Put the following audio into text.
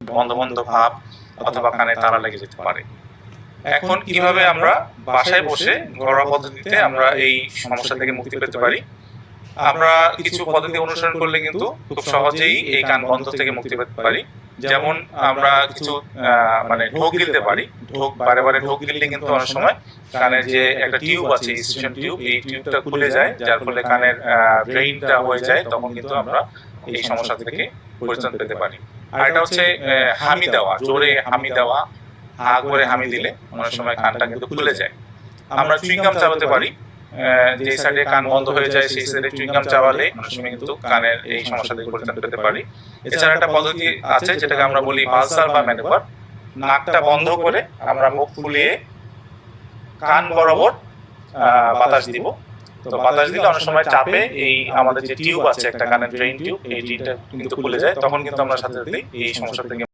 বন্ধ বন্ধ ভাব অথবা কানে তারা লেগে যেতে পারে। এখন কীভাবে আমরা বাসায় বসে ঘরোয়া পদ্ধতিতে আমরা এই সমস্যা থেকে মুক্তি পেতে পারি? আমরা কিছু পদ্ধতি অনুসরণ করলে কিন্তু খুব সহজেই এই কান বন্ধ থেকে মুক্তি পেতে পারি। যেমন আমরা কিছু আহ, মানে ঢোক গিলতে পারি। ঢোক বারে বারে ঢোক গিললে কিন্তু অনেক সময় কানের যে একটা টিউব আছে স্টেশন টিউব এই টিউবটা খুলে যায়। যার ফলে কানের ব্রেইনটা হয়ে যায়। তখন কিন্তু আমরা এই সমস্যা থেকে পরিত্রাণ পেতে পারি আর এটা হচ্ছে হামি দেওয়া জোরে হামি দেওয়া হা করে হামি দিলে অনেক সময় কানটা কিন্তু খুলে যায়। আমরা চুইংগাম চালাতে পারি। যে সাইডে কান বন্ধ হয়ে যায় সেই সাইডে চুইংগাম চাওয়ালে অনেক সময় কিন্তু কানের এই সমস্যা থেকে পরিত্রাণ পেতে পারি। এছাড়া একটা পদ্ধতি আছে যেটাকে আমরা বলি পালসার বা ম্যানুভার নাকটা বন্ধ করে আমরা মুখ ফুলিয়ে কান বরাবর আহ, বাতাস দিব। তো বাতাস দিলে অনেক সময় চাপে এই আমাদের যে টিউব আছে একটা কানের ড্রেন টিউব এই টিউবটা কিন্তু খুলে যায় তখন কিন্তু আমরা সাথে সাথে এই সমস্যা থেকে